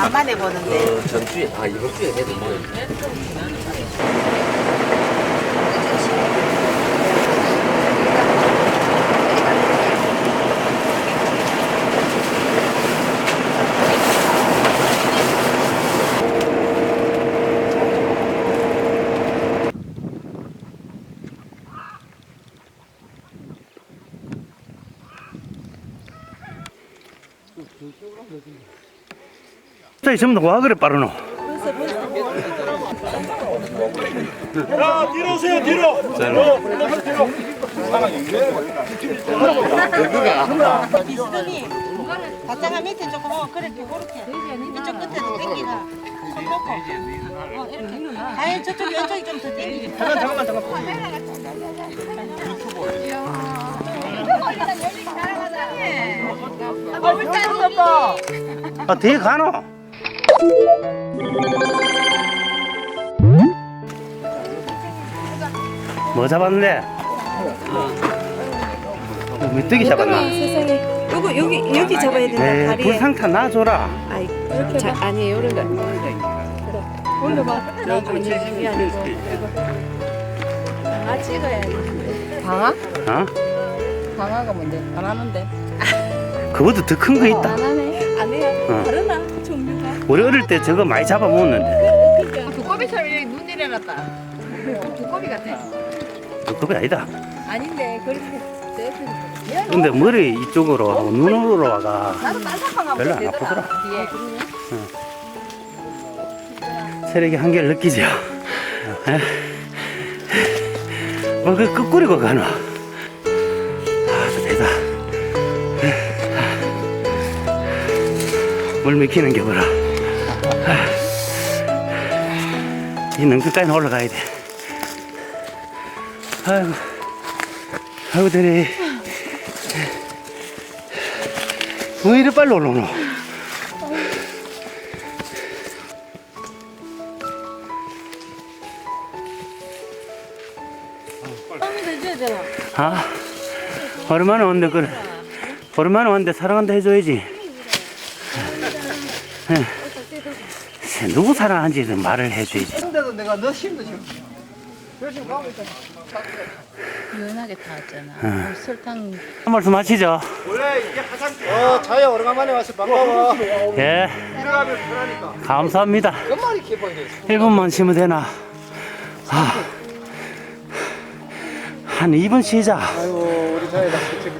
간만에 보는데. 어, 전주에, 아, 이번 주에 해도 뭐. 저기 전부 다와 그래 빠르노 자, 뒤로 오세요, 뒤로. 비스듬히 바짝한 밑에 조금 어 그렇게 그렇게 이쪽 끝에도 땡기가 손 놓고 어 이렇게 아예 저쪽 왼쪽이 좀더 땡기지 잠깐 잠깐만 아 뒤에 가노 뭐 잡았는데? 어, 메뚜기 잡았나? 세상에. 요거 여기 여기 잡아야 된다. 에 다리에. 불상타 놔줘라 아이 자, 아니에요. 이런 거. 올려봐. 나중에 이게 아니고. 아 찍어야 돼. 방아? 어? 방아가 뭔데? 안 하는데. 그것도 더 큰 거 있다 안 하네. 안 해요. 어. 다르나 종류가. 우리 어릴 때 저거 많이 잡아먹었는데 두꺼비처럼 이렇게 눈 내려놨다. 두꺼비 같아. 그거 아니다 아닌데 그렇게 저 근데 머리 이쪽으로 하고 눈으로 와가 나도 딴사방하고 별로 안 아프더라 뒤에. 세력의 한계를 느끼죠 뭐그 끝꾸리고 가노 물 맥히는 게 뭐라. 이 능끝까지 올라가야 돼. 아이고. 아이고 되네 왜 이리 빨리 올라오노? 아, 오랜만에 왔는데, 그래. 오랜만에 왔는데 사랑한다 해줘야지. 예. 누구 사랑하는지 좀 말을 해줘야지. 유연하게 타왔잖아. 설탕 한 말씀 하시죠. 어, 자야 오래간만에 와서 반가워. 예. 들어가면 편하니까. 감사합니다. 끝말이 기뻐해. 1분만 쉬면 되나? 아. 한 2분 쉬자. 아이고, 우리 자야 나 진짜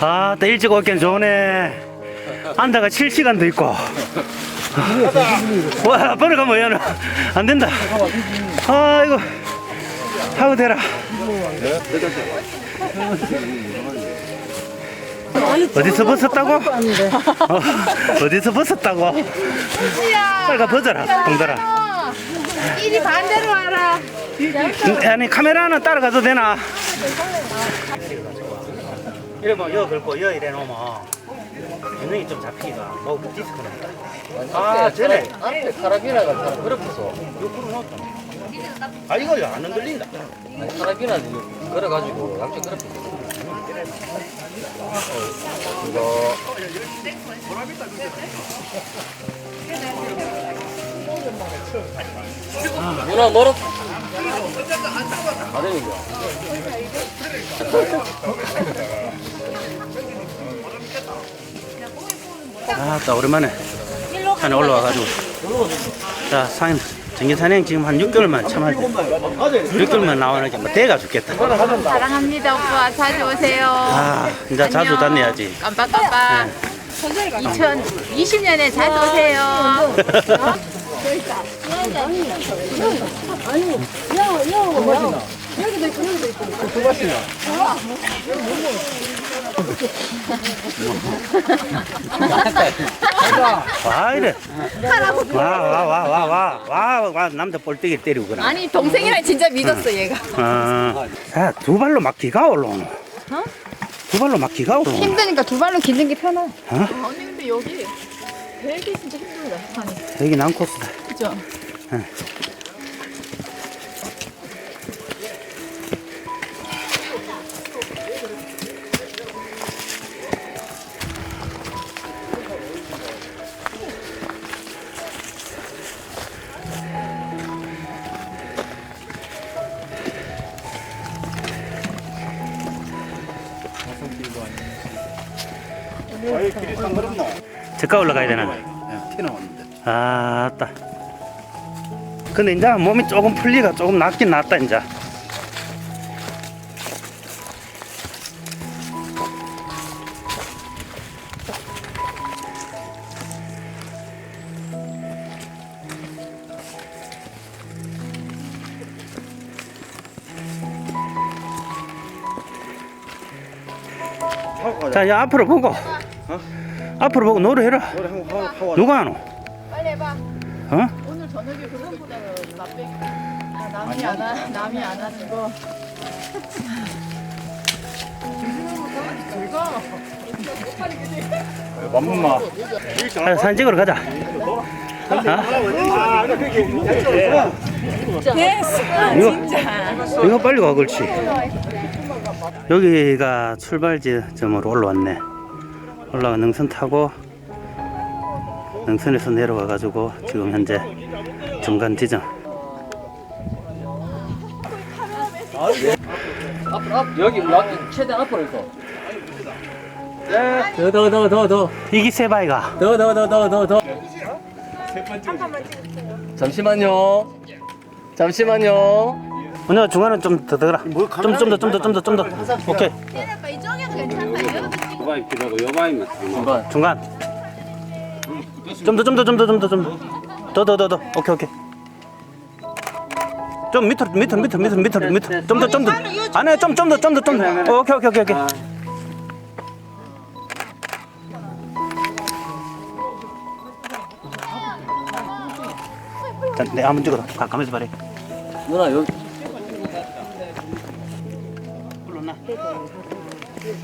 아, 또 일찍 오긴 좋네. 앉아가 7시간도 있고. 와, 버려가면 뭐야, 안 된다. 아이고, 하고 되라. 어디서 벗었다고? 어, 어디서 벗었다고? 빨리 가 벗어라, 동달아. 이리 반대로 와라. 아니, 카메라는 따라가도 되나? 이래 뭐, 여 긁고, 여 이래 놓으면, 균형이 좀 잡히기가, 뭐, 디스크네. 아, 전에. 앞에 카라비나가 다 그렇게서. 요 끌어 놓았잖아. 아, 이거 안 흔들린다. 아니, 카라비나 걸어가지고 양쪽 그렇게. 이거. 누나 멀어. 안 되는 거야. 아, 또 오랜만에 산에 올라와가지고. 자, 산, 정기산행 지금 한 6개월만 참할 때. 6개월만 나오니까 뭐 대가 죽겠다. 사랑합니다 오빠. 자주 오세요. 아, 이제 자주 안녕. 다녀야지. 깜빡깜빡. 2020년에 자주 오세요. 와, 이래. 와, 와, 와, 와, 와, 와, 와, 남자 볼때기 때리고 그래. 아니 동생이랑 진짜 믿었어 얘가. 아, 자, 두 발로 막 기가 올라오노. 두 발로 막 기가 올라오노. 힘드니까 두 발로 깃는 게 편해. 어? 아니 근데 여기 되게 진짜 힘들다. 아니 여기 난 코스다. 그죠? 저가 올라가야 되나? 아따. 근데 이제 몸이 조금 풀리가 조금 낫긴 낫다 이제. 자, 이제 앞으로 보고. 앞으로 보고 노래해라. 누가 하노? 빨리 해봐. 어? 오늘 저녁에 그거보다는 나빼. 아, 남이 안 하, 남이 안 하는 거. 아, 사진 찍으러 가자. 아? 이거, 이거 빨리 가, 그렇지. 여기가 출발지점으로 올라왔네. 올라가 능선 타고 능선에서 내려가 가지고 지금 현재 중간 지점. 앞, 앞, 여기, 여기, 최대한 앞으로 있어. 더, 더, 더, 더, 더. 이기 세바이가. 더, 더, 더, 더, 더, 더. 잠시만요. 잠시만요. 오늘 중간은 좀 더 더라. 좀 좀 더 좀 더 좀 더 좀 더. 오케이. 이쪽에도 괜찮 아요. 중간. 중간. 좀 더 좀 더 좀 더 좀 더 좀 더. 더 더 더 더. 오케이 오케이. 좀 밑으로 밑으로 밑으로 밑으로 밑으로 밑으로 좀 더 좀 더. 아니 좀좀 더 좀 더 좀 더. 오케이 오케이 오케이 오케이. 자, 내 한번 찍어라. 가까이서 봐라. 누나, 여기.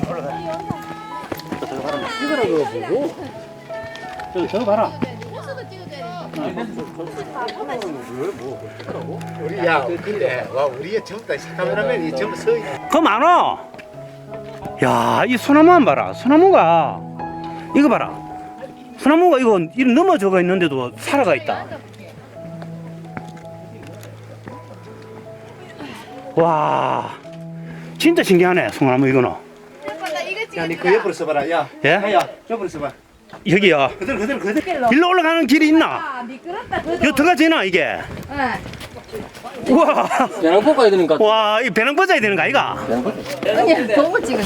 찍으라 그거 보고. 저기 저거 봐라. 우리 야 근데 와 우리의 전부 다 카메라맨이 전부 서 있네. 그 많아. 야, 이 소나무만 봐라. 소나무가 이거 봐라. 소나무가 이거 이런 넘어져가 있는데도 살아가 있다. 와, 진짜 신기하네. 소나무 이거는. 야 니 그 옆으로 서봐라. 야. 예? 야야 옆으로 서봐. 여기야. 그대로 그대로 그대로. 일로 올라가는 길이 있나? 아, 미끄럽다. 이거 들어가지나 이게? 네. 우와, 배낭 뽑아야 되는 것 같아. 와, 이 배낭 벗어야 되는 거 아이가? 아니, 동물 찍어.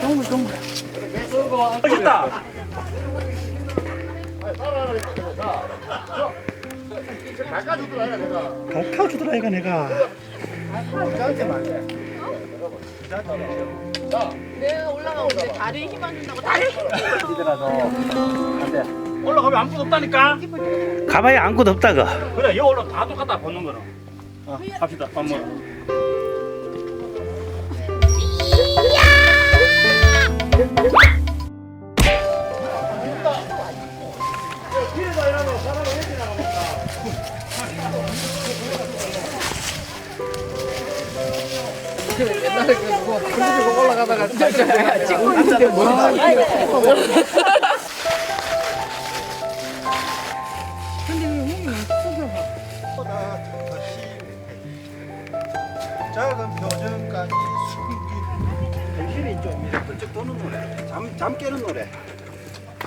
동물, 동물. 멋있다. 가까워주더라 이거 내가. 내가 올라가는데 다리에 힘안 준다고 다리에 힘 올라가면 아무것도 없다니까. 가봐야 아무것도 없다가. 그래 여기 올라 다 똑같다 보는 거는. 어, 갑시다 밥 먹어. 옛날에 그 누구 풀리고 올라가다가 찍고 있는데 뭐. 작은 표정까지 숨긴 정신이 좀 이래 번쩍 도는 노래. 잠, 잠 깨는 노래.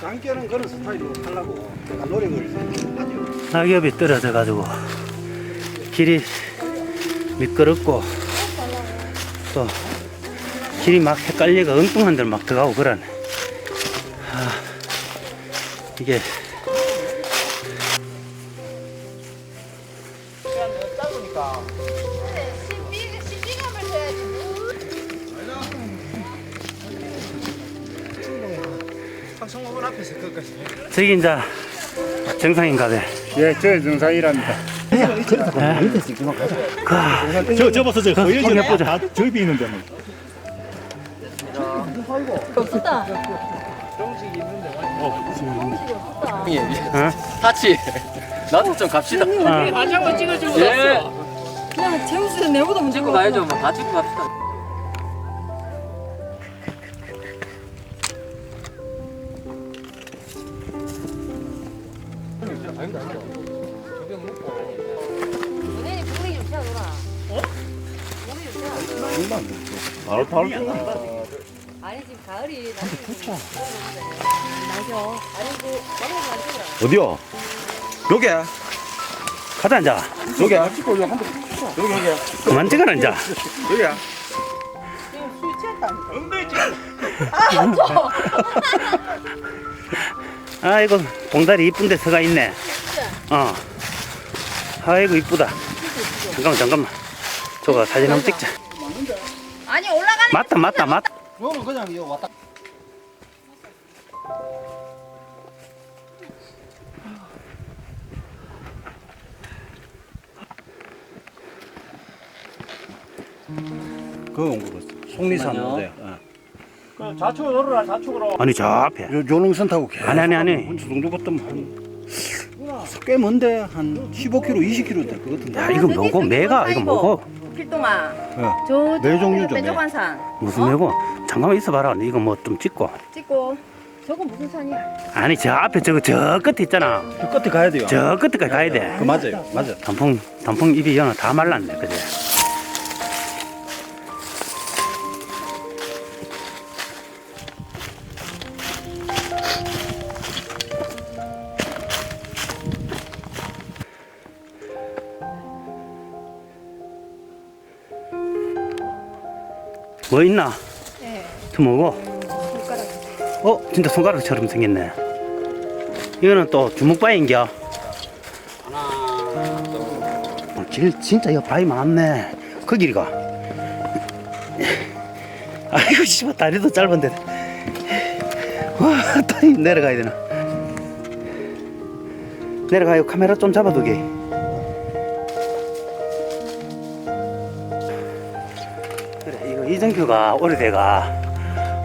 잠 깨는 그런 스타일로 하려고 노력을 하죠. 낙엽이 떨어져 가지고 길이 미끄럽고 또 길이 막 헷갈리가 엉뚱한 데를 막 들어가고 그러네. 아, 이게. 저기 이제 정상인가 봐. 예, 저 정상이랍니다. 그, 저 접어서 저 거의 한번 해보자. 다 절비 있는데 뭐. 예, 예. 어? 타치. 나도 좀 갑시다. 어. 마지막으로 찍어주고 예. 그냥 재밌어. 내보다 문제 찍고 가야죠. 뭐 다 찍고 갑시다. 아니 지금 가을이 어디요? 여기. 가자 이제 여기. 여기 여기. 그만 찍어라 이제 여기. 술 취했다. 아이고 봉다리 이쁜데 서가 있네. 어. 아이고 이쁘다. 잠깐만 잠깐만. 저거 사진 한번 찍자. 아니 맞다 맞다 맞다 요는 그냥 이거 왔다. 그 옹구로 속리산 노래. 좌측으로 걸어라 좌측으로. 아니 저 앞에. 요 조능선 타고 계속 아니 아니 아니. 주둥주 걷더만 꽤 먼데? 한 15km, 20km 될 것 같은데. 야 이거 뭐고 매가? 이거 뭐고 필동아. 예. 저매 종류죠, 매. 빼조관산 무슨 매고 잠깐만 있어봐라 이거 뭐 좀 찍고 찍고. 저거 무슨 산이야? 아니 저 앞에 저거 저 끝에 있잖아 저 끝에 가야 돼요. 저 끝에까지 가야 돼 그 맞아요, 맞아요. 단풍 단풍 잎이 연어 다 말랐네 그제 뭐 있나? 네. 저 뭐고? 어 진짜 손가락처럼 생겼네. 이거는 또 주먹바위인겨? 어, 질, 진짜 이거 바위 많네. 그 길이가. 아이고 씨발 다리도 짧은데. 와또 내려가야 되나? 내려가요 카메라 좀 잡아두게 이정규가 오래돼가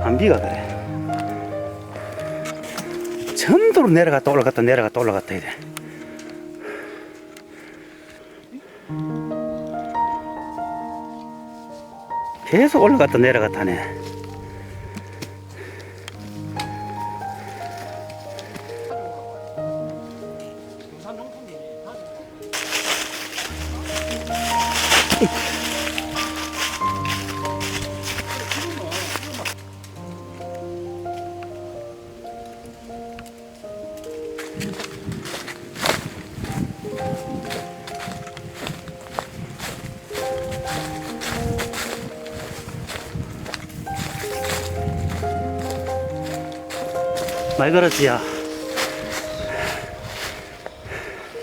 안 비가 그래. 전도로 내려갔다 올라갔다 내려갔다 올라갔다 돼. 계속 올라갔다 내려갔다 하네 말 걸었지야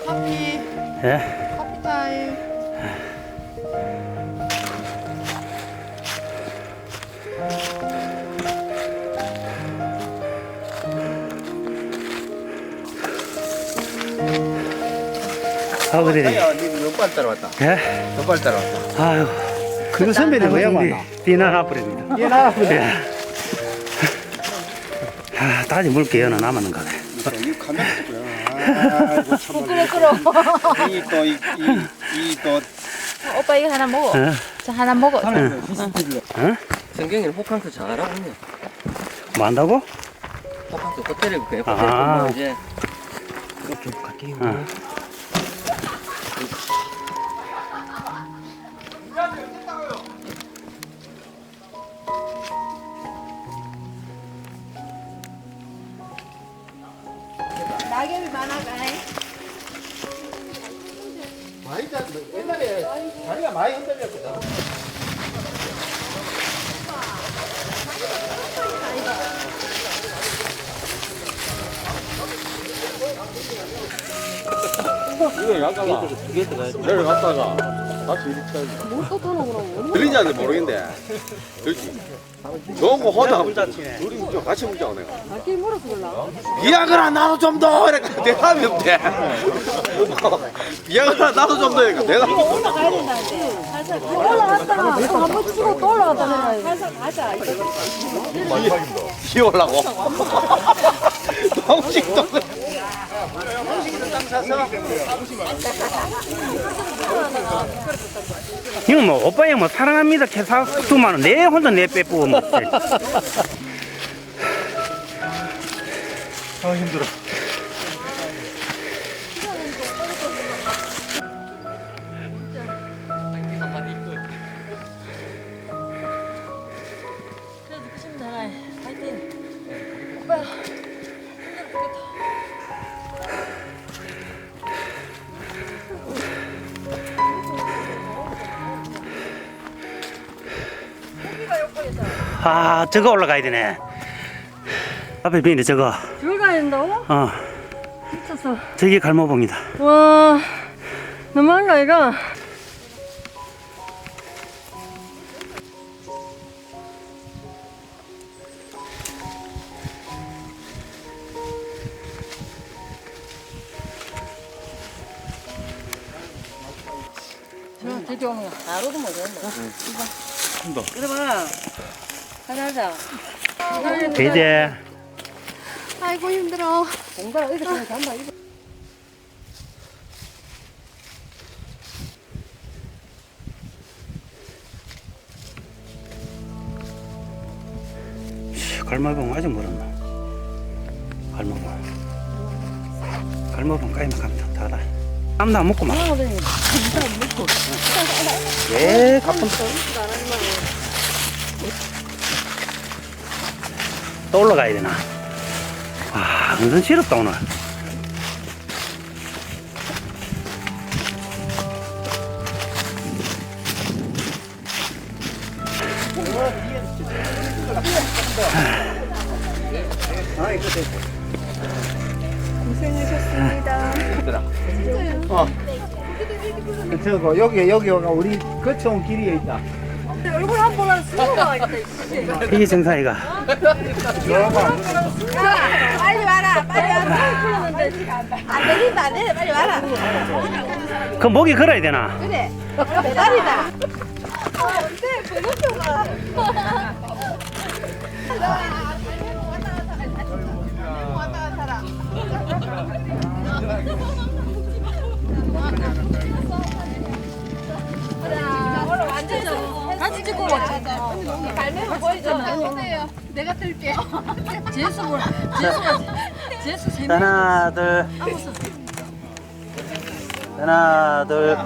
커피 예? 커피 타임 아 그래 몇발 따라왔다. 예? 몇발 따라왔다. 아유 그 선배님 왜 왔나? 비난 아프립니다 예, 나 예. 아, 다시 물게 연어 남았는 거네 이 카메라 찍고요. 아이고 참. 이또이이또 오빠 이거 하나 먹어. 어? 저 하나 먹어. 어? 성경이는 호캉스 잘하고 있네. 뭐 한다고? 호캉스 호텔에 그 호텔 아. 보면 이제 어. 낙엽이 많 많이 짰 옛날에 다리가 많이 흔들렸거든. 이거 약간가. 내려갔다가 이렇게 쳐야지. 들리지 않는지 모르겠는데. 그렇지. 너무 호다. 둘이 좀 같이 먹자 내가. 비약을 나도 좀 더. 이렇게 대답이 없대. 비약을 나도 좀 더. 이렇게 대답이 없대. 올라갔다. 한번 치고 또 올라갔다. 살살 가자. 키우려고. 동식도. 이거 뭐 오빠 형뭐 사랑합니다. 캐사 수만원 내 혼자 내 빼뿌고 뭐아 힘들어. 아 저거 올라가야 되네 앞에 보이네 저거 저기 가야 된다고? 어 미쳤어. 저기 갈모봉이다 와, 너무한가, 이거? 하자. 이제 아이고 힘들어. 공부를 이렇게 하면 간다, 이거. 갈모봉 아직 멀었나? 갈모봉. 갈모봉 까이면 가면 다다 아무나 안 먹고 막. 왜 가끔 또 올라가야 되나? 와 은근 싫었다 오늘. 저거 여기 여기가 우리 거쳐온 길이 있다. 얼굴 한 번은 쓰고가 있다, 이게 정상이가 빨리 와라. 빨리 와라. 안 되긴다. 안 돼. 빨리 와라. 그 목이 걸어야 되나 그래. 배달이다. 같이 찍고. 갈매만 보이죠? 보세요. 내가 들게. 제수 뭐, 제수가, 제수 세 명. 하나 둘 하나 둘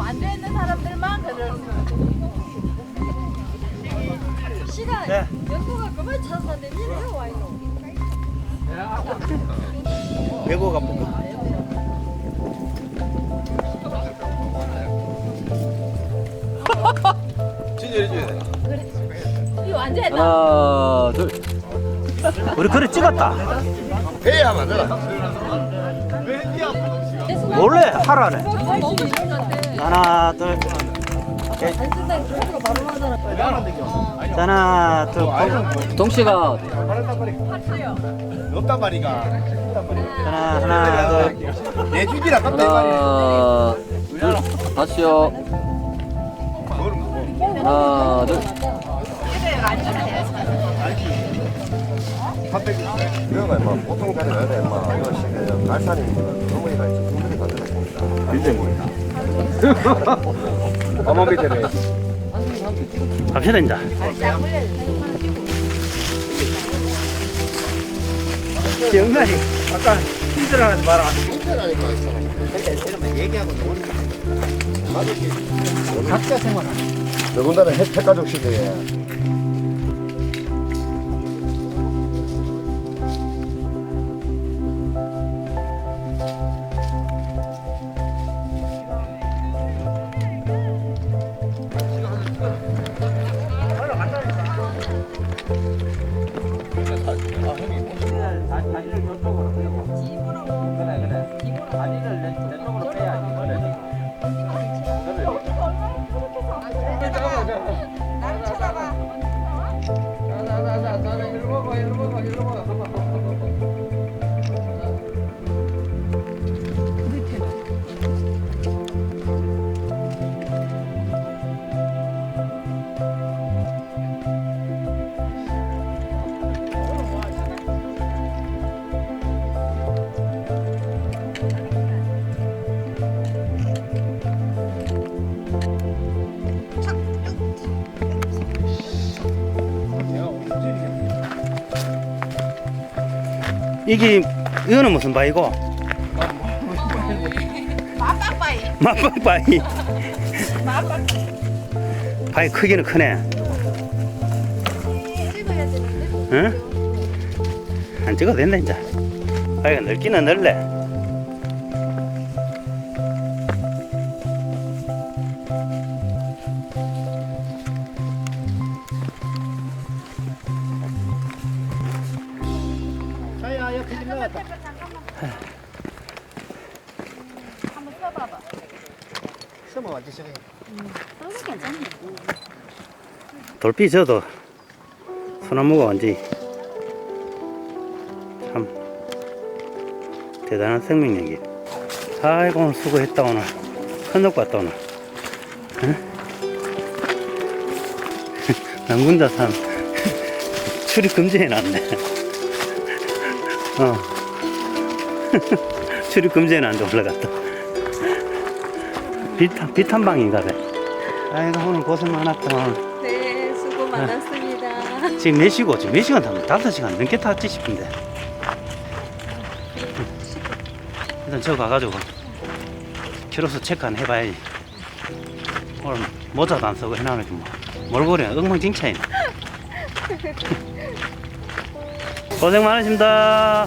앉아 있는 사람들만 들을. 시간, 네. 연구가 그만 찾았는데, 니왜 와 있노? 배고가 먹고 해줘야? 이거 있다. 하나, 둘. 우리 그래 찍었다 해야 하면 되나? 원래 하라네 하나 둘 하나 둘 동시가 없단 말이가. 하나 하나 둘 내 주기라 깜짝 말이야. 하나, 둘. 다시요. 하나, 둘. 이거가 뭐 보통 자리가 아니라 뭐 이거 시계 갈산이 어머니가 이제 분들이 다 들었습니다. 진짜 뭐야? 어머 밑에래. 갑시다 이제 영란이 아까 힘들어하지 마라. 힘들하니까 있어. 이러면 얘기하고 노는 각자 생활하는. 더군다나 핵, 핵가족 시대에 이게 이거는 무슨 바이고 맛박바이. 맛박바이 바이 크기는 크네 응? 안 찍어도 된다 이제 바위가 넓기는 넓네. 돌피 져도 소나무가 완전히 참 대단한 생명력이. 아이고 오늘 수고했다 오늘. 큰옥 갔다 오늘. 응? 남군자산 출입 금지해놨네. 어. 출입 금지해놨는데 올라갔다. 비탄, 비탄방인가 봐. 아이고 오늘 고생 많았다 오늘. 네, 많았습니다. 지금 몇 시고 지금 몇 시간 탔나? 다섯 시간 넘게 탔지 싶은데 일단 저 가가지고 키로수 체크 한 해봐야지 오늘 모자도 안 쓰고 해놔야지 뭐 몰골이 엉망진창이네 고생 많으십니다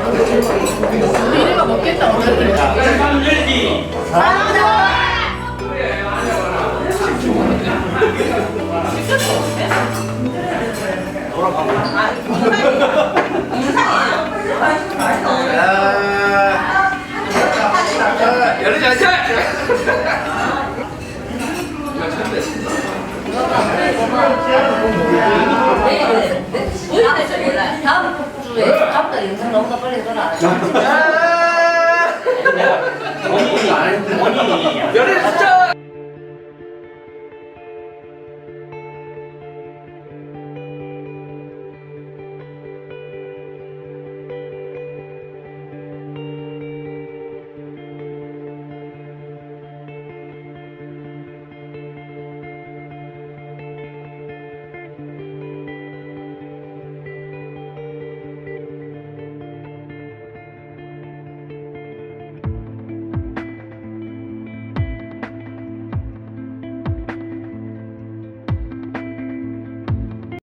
이래가 먹겠다 오늘. 다음 주에 달 영상 나오다 빨리 돌아. 열애 숫자